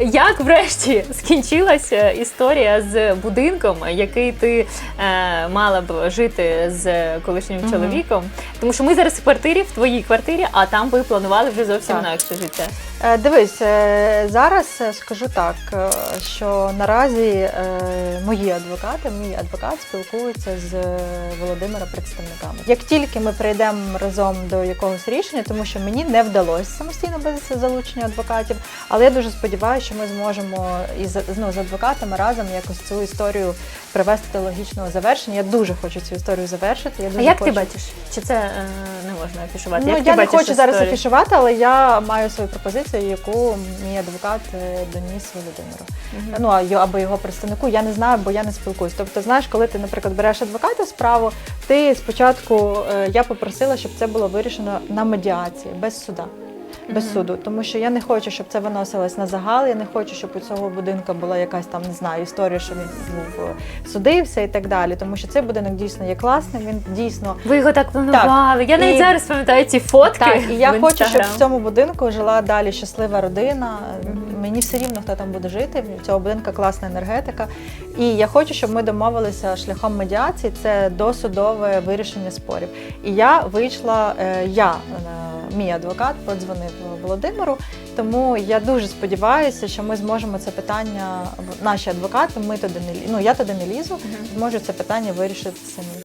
Як врешті скінчилася історія з будинком, який ти е, мала б жити з колишнім чоловіком? Тому що ми зараз в квартирі, в твоїй квартирі, а там ви планували вже зовсім Так. інакше життя. Е, Дивись, е, зараз скажу так, е, що наразі мої адвокати, мій адвокат спілкується з Володимира представниками. Як тільки ми прийдемо разом до якогось рішення, тому що мені не вдалося самостійно без залучення адвокатів, але я дуже сподіваюся, що ми зможемо із ну, з адвокатами разом якось цю історію привести до логічного завершення. Я дуже хочу цю історію завершити. Я А як хочу... ти бачиш? Чи це е, не можна афішувати? Ну, як ти я не бачиш хочу зараз афішувати, але я маю свою пропозицію, яку мій адвокат е, доніс Володимиру. Мгм. Ну а його- або його представнику. Я не знаю, бо я не спілкуюсь. Тобто, знаєш, коли ти, наприклад, береш адвоката справу, ти спочатку е, я попросила, щоб це було вирішено на медіації, без суда. Без суду, тому що я не хочу, щоб це виносилось на загал. Я не хочу, щоб у цього будинку була якась там не знаю історія, що він був е, судився і так далі. Тому що цей будинок дійсно є класним. Він дійсно Ви його так планували. Я навіть І- зараз пам'ятаю ці фотки. так, і я в хочу, щоб в цьому будинку жила далі щаслива родина. Мені все рівно, хто там буде жити. В цього будинку класна енергетика. І я хочу, щоб ми домовилися шляхом медіації. Це досудове вирішення спорів. І я вийшла, е, я. Мій адвокат подзвонив Володимиру, тому я дуже сподіваюся, що ми зможемо це питання, наші адвокати, ми туди не ну я туди не лізу, зможу це питання вирішити самі.